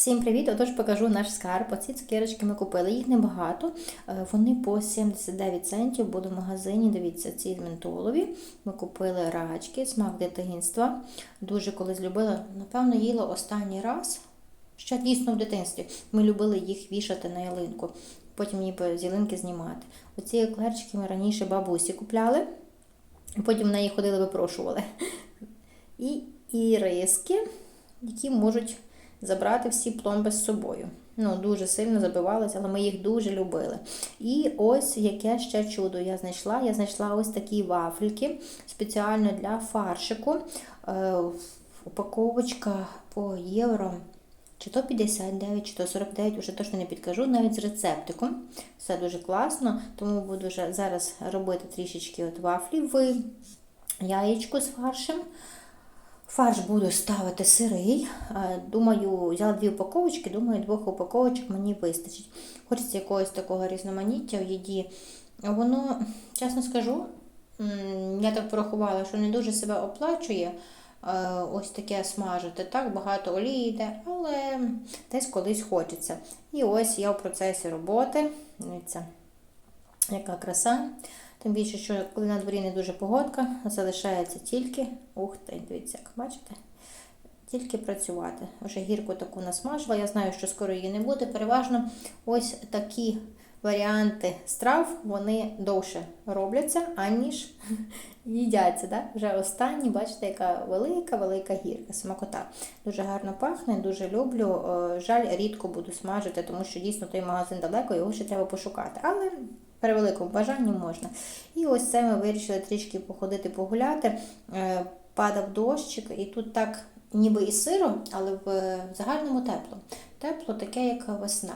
Всім привіт! Отож покажу наш скарб. Оці цукерочки ми купили. Їх небагато. Е, Вони по 79 центів були в магазині. Дивіться, ці ментолові. Ми купили рачки, смак дитинства. Дуже колись любила. Напевно, їла останній раз. Ще дійсно в дитинстві. Ми любили їх вішати на ялинку, потім ніби з ялинки знімати. Оці еклерчики ми раніше бабусі купляли, потім на їх ходили, випрошували. І іриски, які можуть забрати всі пломби з собою. Ну, дуже сильно забивалися, але ми їх дуже любили. І ось яке ще чудо я знайшла. Я знайшла ось такі вафельки спеціально для фаршику. Е, упаковочка по євро. Чи то 59, чи то 49, вже точно не підкажу, навіть з рецептиком. Все дуже класно, тому буду вже зараз робити трішечки от вафлі в яєчку з фаршем. Фарш буду ставити сирий. Е, Думаю, взяла дві упаковочки, думаю, двох упаковочок мені вистачить. Хочеться якогось такого різноманіття в їді. Воно, чесно скажу, я так порахувала, що не дуже себе оплачує. е, Ось таке смажити. Так, багато олії йде, але десь колись хочеться. І ось я в процесі роботи. Дивіться, яка краса. Тим більше, що коли на дворі не дуже погодка, залишається тільки, ух ти, дивіться, як бачите, тільки працювати. Вже гірку таку насмажила. Я знаю, що скоро її не буде. Переважно ось такі варіанти страв вони довше робляться, аніж їдяться. Да? Вже останні, бачите, яка велика-велика гірка, смакота. Дуже гарно пахне, дуже люблю. Е, Жаль, рідко буду смажити, тому що дійсно той магазин далеко, його ще треба пошукати. Але при великому бажанні можна. І ось це ми вирішили трішки походити, погуляти. Е, Падав дощик, і тут так ніби і сиро, але в загальному тепло. Тепло таке, як весна.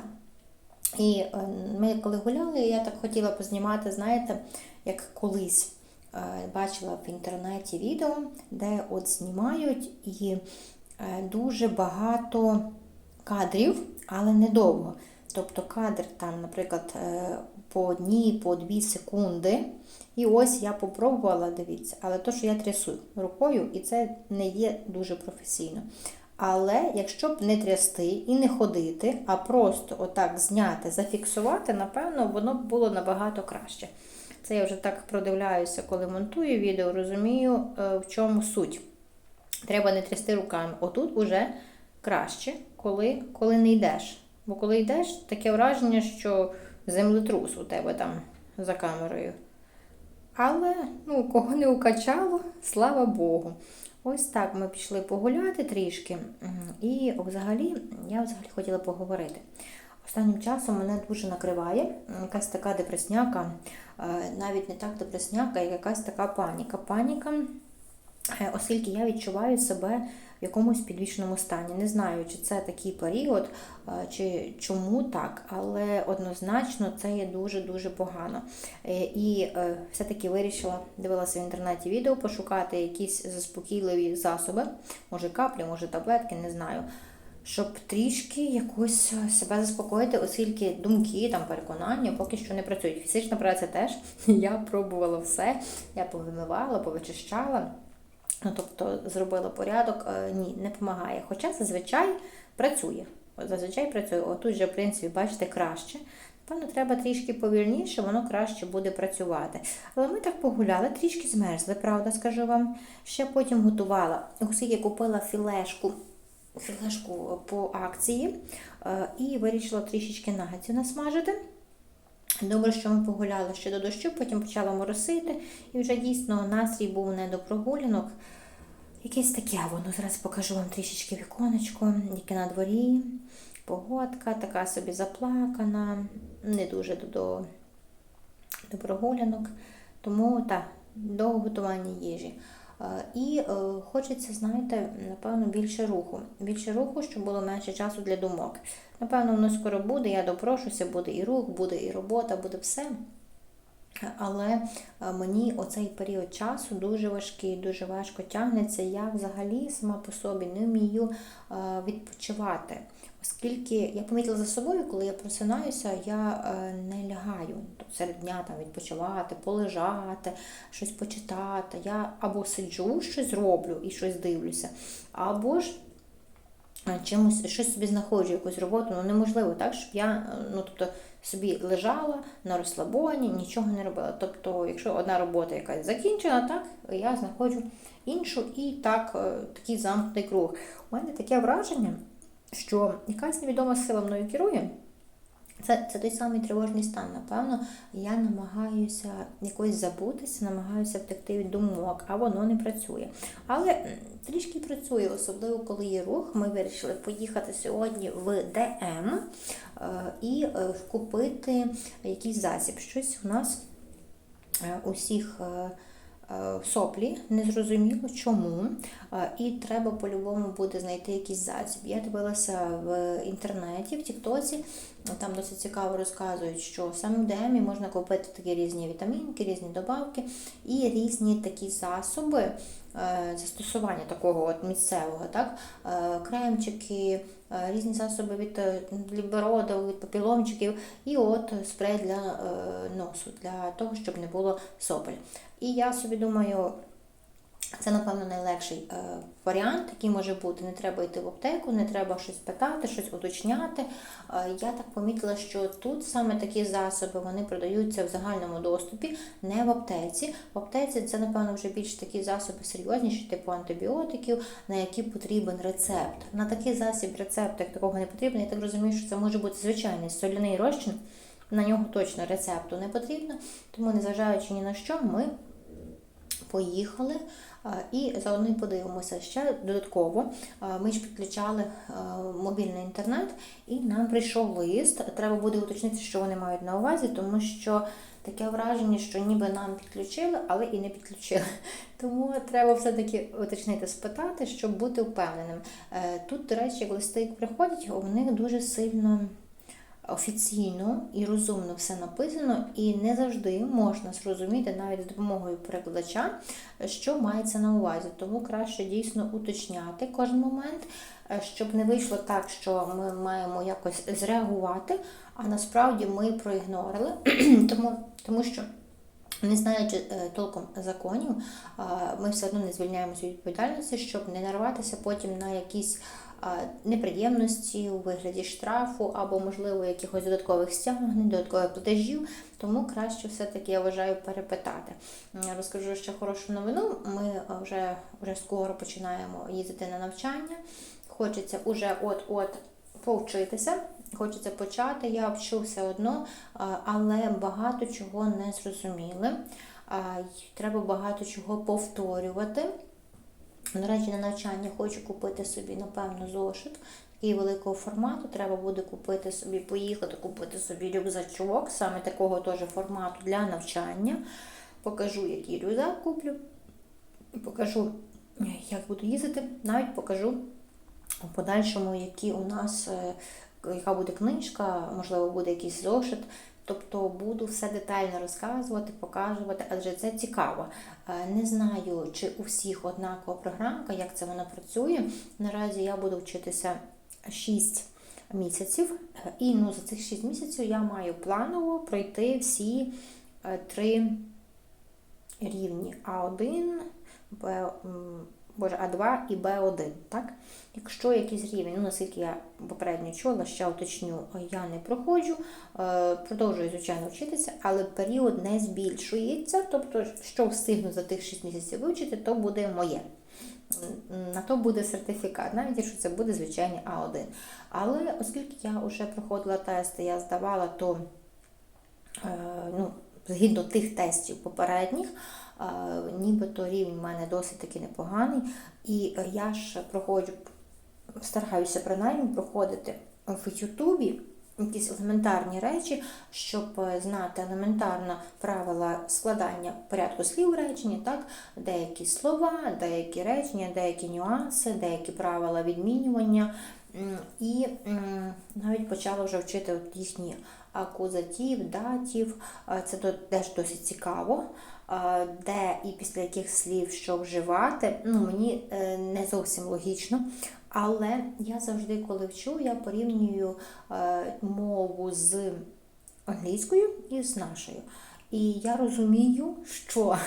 І е, ми коли гуляли, я так хотіла познімати, знаєте, як колись е, бачила в інтернеті відео, де от знімають і дуже багато кадрів, але недовго. Тобто кадр там, наприклад, по одній, по дві секунди. І ось я попробувала, дивіться, але то, що я трясу рукою, і це не є дуже професійно. Але якщо б не трясти і не ходити, а просто отак зняти, зафіксувати, напевно, воно б було набагато краще. Це я вже так продивляюся, коли монтую відео, розумію, е, в чому суть. Треба не трясти руками. Отут уже краще, коли, коли не йдеш. Бо коли йдеш, таке враження, що землетрус у тебе там за камерою. Але ну, кого не укачало, слава Богу. Ось так ми пішли погуляти трішки. І взагалі, я взагалі хотіла поговорити. Останнім часом мене дуже накриває якась така депресняка, е, навіть не так депресняка, як якась така паніка. Паніка, оскільки я відчуваю себе в якомусь підвішеному стані. Не знаю, чи це такий період, е, чи чому так, але однозначно це є дуже-дуже погано. Е, І е, все-таки вирішила, дивилася в інтернеті відео, пошукати якісь заспокійливі засоби, може каплі, може таблетки, не знаю. Щоб трішки якось себе заспокоїти, оскільки думки, там переконання поки що не працюють. Фізична праця теж. Я пробувала все. Я повимивала, повичищала. Ну, тобто зробила порядок, е, ні, не допомагає. Хоча зазвичай працює. Зазвичай працює. Отут же, в принципі, бачите, краще. Напевно, треба трішки повільніше, воно краще буде працювати. Але ми так погуляли, трішки змерзли, правда, скажу вам. Ще потім готувала. Оскільки купила філешку, філешку по акції е, і вирішила трішечки нагетсів насмажити. Добре, що ми погуляли ще до дощу, потім почала моросити, і вже дійсно настрій був не до прогулянок. Якесь таке воно. Зараз покажу вам трішечки віконечко, яке на дворі. Погодка, така собі заплакана, не дуже до, до, до прогулянок. Тому так, до готування їжі. Е, І е, хочеться, знаєте, напевно, більше руху. Більше руху, щоб було менше часу для думок. Напевно, воно скоро буде, я допрошуся, буде і рух, буде і робота, буде все. Але е, мені оцей період часу дуже важкий, дуже важко тягнеться. Я взагалі сама по собі не вмію е, відпочивати. Оскільки я помітила за собою, коли я просинаюся, я е, не лягаю серед дня там відпочивати, полежати, щось почитати. Я або сиджу, щось роблю і щось дивлюся, або ж чимось щось собі знаходжу, якусь роботу, ну неможливо так, щоб я ну, тобто, собі лежала на розслабоні, нічого не робила. Тобто, якщо одна робота якась закінчена, так я знаходжу іншу і так, е, такий замкнутий круг. У мене таке враження, що якась невідома сила мною керує. Це, це той самий тривожний стан. Напевно, я намагаюся якось забутися, намагаюся втекти від думок, а воно не працює. Але трішки працює, особливо коли є рух. Ми вирішили поїхати сьогодні в ДМ е, і е, купити якийсь засіб. Щось у нас е, усіх. Е, Соплі, незрозуміло чому. Е, І треба по-любому буде знайти якийсь засіб. Я дивилася в інтернеті, в Тіктоці, там досить цікаво розказують, що в ДМі можна купити такі різні вітамінки, різні добавки і різні такі засоби застосування такого от місцевого, так? Е, кремчики, е, різні засоби від е, ліберодів, від папіломчиків, і от спрей для е, носу, для того, щоб не було сопель. І я собі думаю, це, напевно, найлегший е, варіант, який може бути. Не треба йти в аптеку, не треба щось питати, щось уточняти. Е, я так помітила, що тут саме такі засоби вони продаються в загальному доступі, не в аптеці. В аптеці це, напевно, вже більш такі засоби серйозніші, типу антибіотиків, на які потрібен рецепт. На такий засіб рецепт як такого не потрібен. Я так розумію, що це може бути звичайний соляний розчин. На нього точно рецепту не потрібно, тому, незважаючи ні на що, ми поїхали і заодно подивимося ще додатково. Ми ж підключали мобільний інтернет, і нам прийшов лист. Треба буде уточнити, що вони мають на увазі, тому що таке враження, що ніби нам підключили, але і не підключили. Тому треба все-таки уточнити, спитати, щоб бути впевненим. Е, Тут, до речі, як листи приходять, у них дуже сильно офіційно і розумно все написано, і не завжди можна зрозуміти навіть з допомогою перекладача, що мається на увазі. Тому краще дійсно уточняти кожен момент, е, щоб не вийшло так, що ми маємо якось зреагувати, а насправді ми проігнорили, тому, тому що. Не знаючи е, толком законів, ми все одно не звільняємося від відповідальності, щоб не нарватися потім на якісь неприємності у вигляді штрафу або, можливо, якихось додаткових стягнень, додаткових платежів. Тому краще все-таки я вважаю перепитати. Розкажу ще хорошу новину. Ми е, вже, вже скоро починаємо їздити на навчання. Хочеться уже от-от повчитися. Хочеться почати, я вчу все одно, але багато чого не зрозуміли. Треба багато чого повторювати. Речі, на навчання хочу купити собі, напевно, зошит такий великого формату. Треба буде купити собі, поїхати, купити собі рюкзачок, саме такого теж формату для навчання. Покажу, який рюкзак куплю. Покажу, як буду їздити. Навіть покажу у подальшому, які у нас, е, яка буде книжка, можливо, буде якийсь зошит. Тобто буду все детально розказувати, показувати, адже це цікаво. Е, Не знаю, чи у всіх однакова програмка, як це вона працює. Наразі я буду вчитися 6 місяців, Е, і ну, за цих 6 місяців я маю планово пройти всі е, три рівні А1, Б, Боже, А2 і Б1. Так? Якщо якийсь рівень, ну наскільки я попередньо чула, ще уточню, я не проходжу, е, продовжую, звичайно, вчитися, але період не збільшується. Тобто, що встигну за тих 6 місяців вивчити, то буде моє. На то буде сертифікат, навіть якщо це буде звичайний А1. Але оскільки я вже проходила тести, я здавала, то е, ну, згідно тих тестів попередніх, е, нібито рівень в мене досить таки непоганий. І я ж проходжу, стараюся принаймні проходити в Ютубі якісь елементарні речі, щоб е, знати елементарно правила складання порядку слів в реченні, так? деякі слова, деякі речення, деякі нюанси, деякі правила відмінювання. І навіть почала вже вчити їхні акузатив, датів. Це теж досить цікаво. Де і після яких слів що вживати. Ну, мені е, не зовсім логічно. Але я завжди, коли вчу, я порівнюю е, мову з англійською і з нашою. І я розумію, що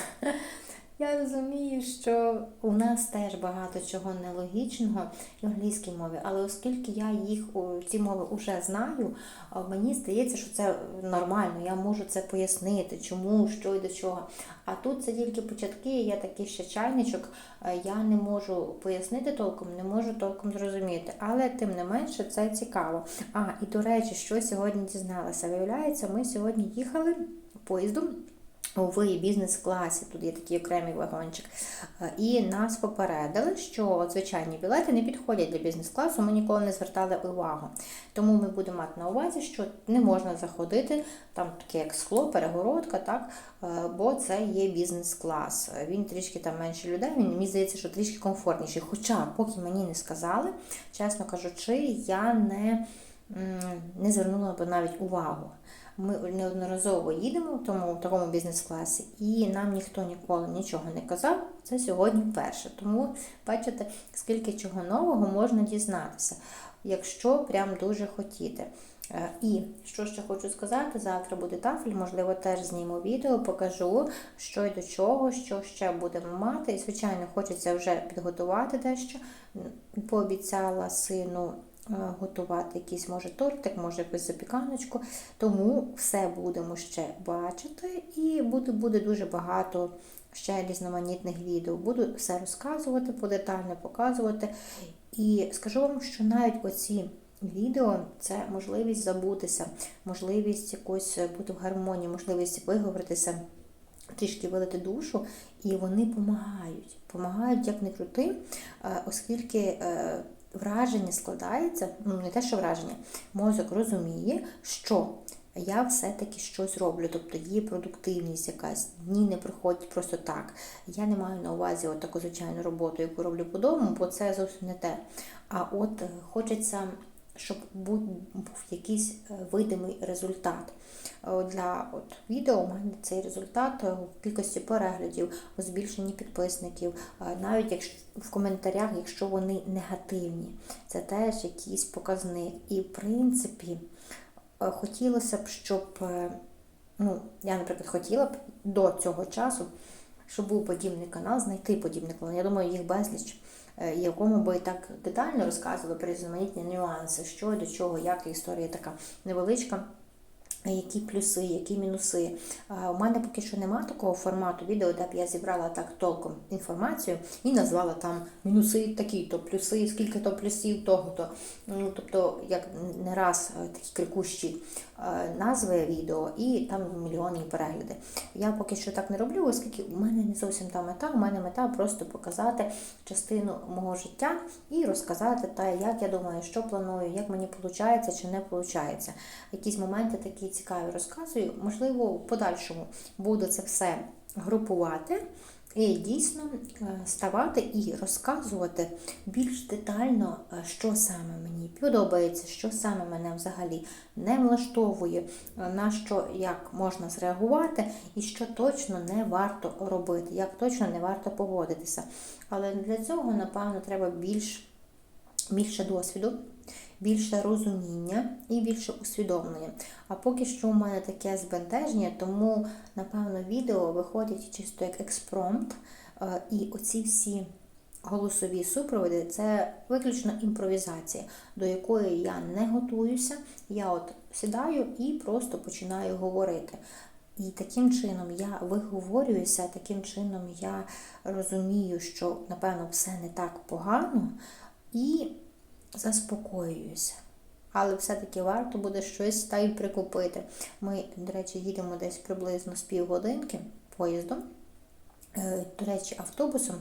Я розумію, що у нас теж багато чого нелогічного в англійській мові, але оскільки я їх ці мови вже знаю, мені здається, що це нормально. Я можу це пояснити, чому, що і до чого. А тут це тільки початки, я такий ще чайничок, е, я не можу пояснити толком, не можу толком зрозуміти. Але тим не менше це цікаво. А, і до речі, що сьогодні дізналася? Виявляється, ми сьогодні їхали поїздом у бізнес-класі, тут є такий окремий вагончик. Е, І нас попередили, що звичайні білети не підходять для бізнес-класу, ми ніколи не звертали увагу. Тому ми будемо мати на увазі, що не можна заходити, там таке як скло, перегородка, так, е, бо це є бізнес-клас. Він трішки там менше людей, він мені здається, що трішки комфортніший. Хоча, поки мені не сказали, чесно кажучи, я не, не звернула б навіть увагу. Ми неодноразово їдемо в тому в такому бізнес-класі, і нам ніхто ніколи нічого не казав. Це сьогодні вперше. Тому бачите, скільки чого нового можна дізнатися, якщо прям дуже хотіти. Е, І що ще хочу сказати, завтра буде тафель, можливо, теж зніму відео, покажу, що й до чого, що ще будемо мати. І, звичайно, хочеться вже підготувати дещо. Пообіцяла сину готувати якийсь, може, тортик, може, якусь запіканочку. Тому все будемо ще бачити, і буде, буде дуже багато ще різноманітних відео. Буду все розказувати, подетально показувати. І скажу вам, що навіть оці відео це можливість забутися, можливість якось бути в гармонії, можливість виговоритися. Трішки вилити душу, і вони допомагають. Помагають, як не крути, е, оскільки е, враження складається, ну не те, що враження, мозок розуміє, що я все-таки щось роблю, тобто є продуктивність якась, дні не проходять просто так. Я не маю на увазі от таку звичайну роботу, яку роблю по дому, бо це зовсім не те. А от е, хочеться, щоб був, якийсь е, видимий результат. Е, Для от відео у мене цей результат е, в кількості переглядів, у збільшенні підписників, навіть якщо в коментарях, якщо вони негативні, це теж якийсь показник. І в принципі хотілося б, щоб ну, я, наприклад, хотіла б до цього часу, щоб був подібний канал, знайти подібний канал. Я думаю, їх безліч, е, якому би так детально розказували про різноманітні нюанси, що до чого, як історія така невеличка. Які плюси, які мінуси. У мене поки що немає такого формату відео, де б я зібрала так толком інформацію і назвала там мінуси такі-то, плюси, скільки то плюсів того-то. Ну, тобто, як не раз е, такі крикущі е, назви відео і там мільйонні перегляди. Я поки що так не роблю, оскільки у мене не зовсім та мета. У мене мета просто показати частину мого життя і розказати те, як я думаю, що планую, як мені виходить чи не виходить. Якісь моменти такі цікаві розказую. Можливо, в подальшому буду це все групувати. І дійсно е, ставати і розказувати більш детально, е, що саме мені подобається, що саме мене взагалі не влаштовує, е, на що як можна зреагувати, і що точно не варто робити, як точно не варто поводитися. Але для цього, напевно, треба більш, більше досвіду, більше розуміння і більше усвідомлення. А поки що у мене таке збентеження, тому, напевно, відео виходять чисто як експромт, е, і оці всі голосові супроводи це виключно імпровізація, до якої я не готуюся. Я от сідаю і просто починаю говорити. І таким чином я виговорююся, таким чином я розумію, що, напевно, все не так погано, і заспокоююся. Але все-таки варто буде щось та й прикупити. Ми, до речі, їдемо десь приблизно з півгодинки поїздом, Е, до речі, автобусом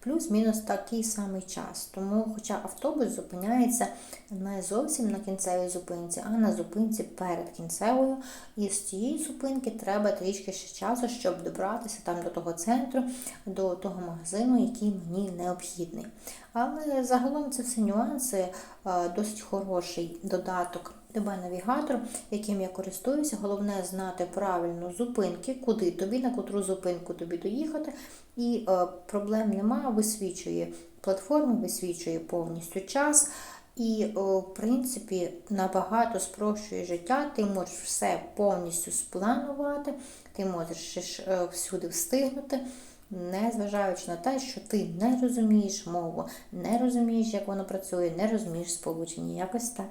плюс-мінус такий самий час. Тому, хоча автобус зупиняється не зовсім на кінцевій зупинці, а на зупинці перед кінцевою. І з цієї зупинки треба трішки ще часу, щоб добратися там до того центру, до того магазину, який мені необхідний. Але загалом це все нюанси, е, досить хороший додаток. ДБ-навігатор, яким я користуюся, головне знати правильно зупинки, куди тобі, на котру зупинку тобі доїхати. І е, проблем немає, висвічує платформу, висвічує повністю час. І, о, в принципі, набагато спрощує життя, ти можеш все повністю спланувати, ти можеш е, всюди встигнути. незважаючи на те, що ти не розумієш мову, не розумієш, як воно працює, не розумієш сполучення. Якось так.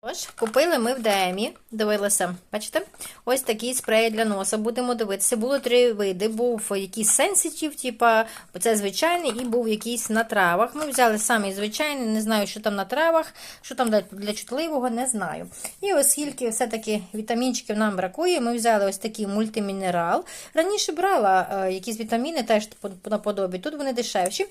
Тож, купили ми в ДМі, дивилися, бачите? Ось такий спрей для носа. Будемо дивитися. Було три види. Був якийсь сенситив, типа це звичайний, і був якийсь на травах. Ми взяли самий звичайний, не знаю, що там на травах, що там для, для чутливого, не знаю. І оскільки все-таки вітамінчиків нам бракує, ми взяли ось такий мультимінерал. Раніше брала е, якісь вітаміни, теж наподобі. Тут вони дешевші.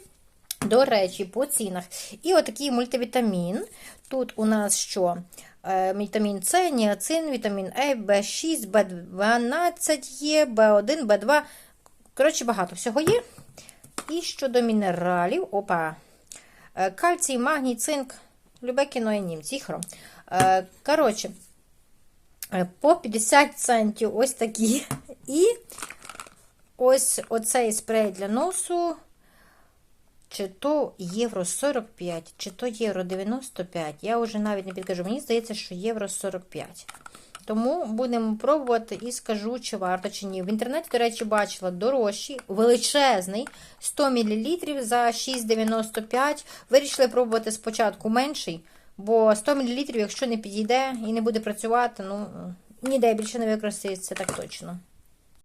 До речі, по цінах. І отакий мультивітамін. Тут у нас що? Е, Вітамін С, ніацин, вітамін Е, В6, В12 є, В1, В2. Коротше, багато всього є. І щодо мінералів, опа. Е, Кальцій, магній, цинк, любе кіно і німці, хром. Е, Коротше, по 50 центів ось такі. І ось оцей спрей для носу. Чи то євро 45, чи то євро 95. Я вже навіть не підкажу. Мені здається, що євро 45. Тому будемо пробувати і скажу, чи варто, чи ні. В інтернеті, до речі, бачила дорожчий, величезний 100 мл за 6,95. Вирішили пробувати спочатку менший, бо 100 мл, якщо не підійде і не буде працювати, ну ніде більше не використається, так точно.